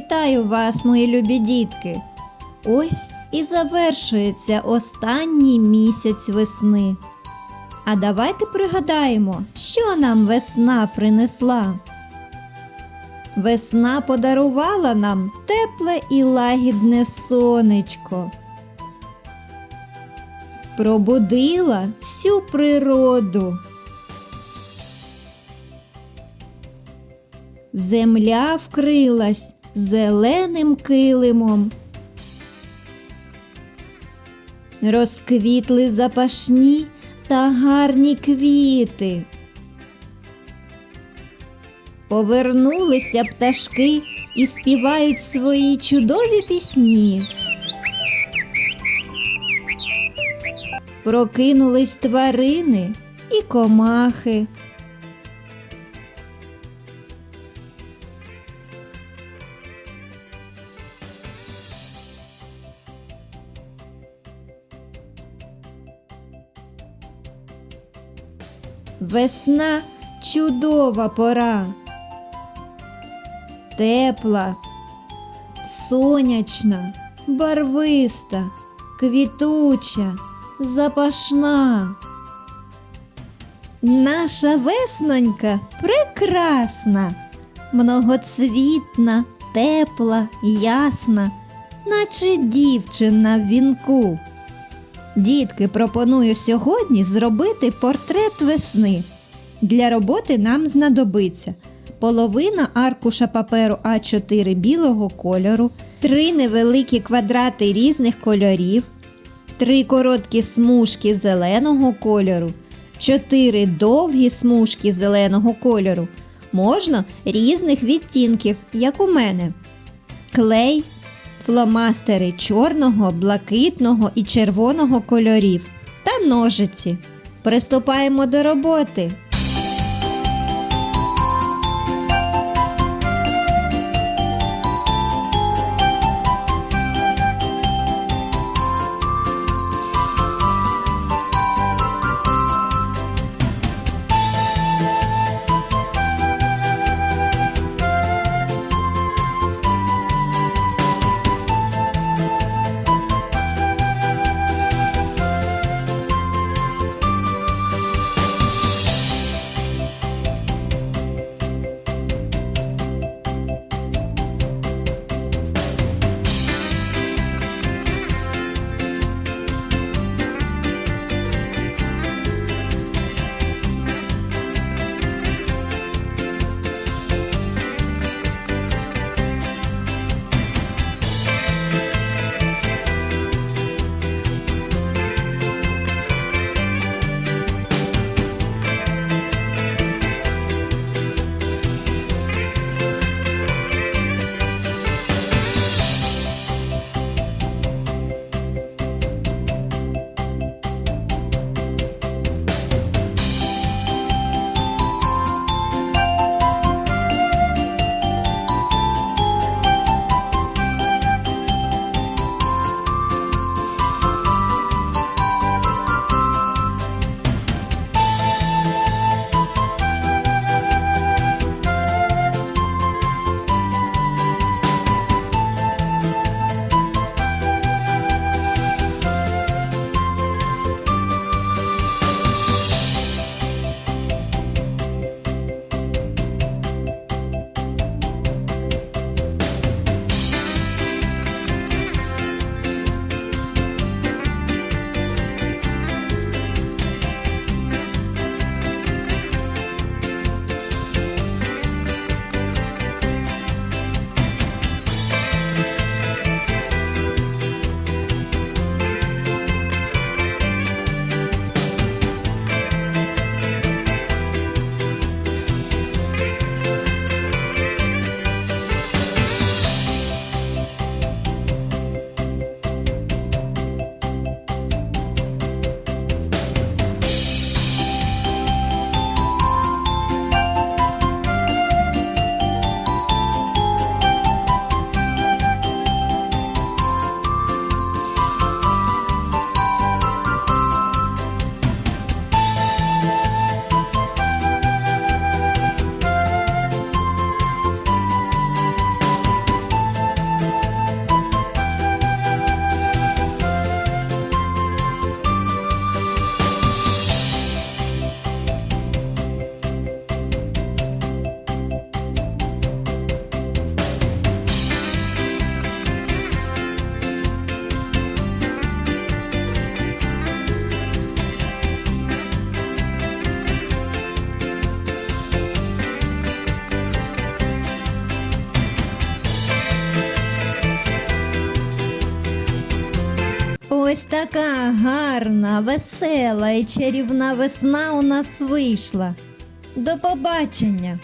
Вітаю вас, мої любі дітки! Ось і завершується останній місяць весни. А давайте пригадаємо, що нам весна принесла. Весна подарувала нам тепле і лагідне сонечко. Пробудила всю природу. Земля вкрилась зеленим килимом. Розквітли запашні та гарні квіти. Повернулися пташки і співають свої чудові пісні. Прокинулись тварини і комахи. Весна чудова пора. Тепла, сонячна, барвиста, квітуча, запашна. Наша веснонька прекрасна, многоцвітна, тепла, ясна, наче дівчина в вінку. Дітки, пропоную сьогодні зробити портрет весни. Для роботи нам знадобиться половина аркуша паперу А4 білого кольору, три невеликі квадрати різних кольорів, три короткі смужки зеленого кольору, чотири довгі смужки зеленого кольору. Можна різних відтінків, як у мене. Клей, фломастери чорного, блакитного і червоного кольорів та ножиці. Приступаємо до роботи. Ось така гарна, весела і чарівна весна у нас вийшла. До побачення!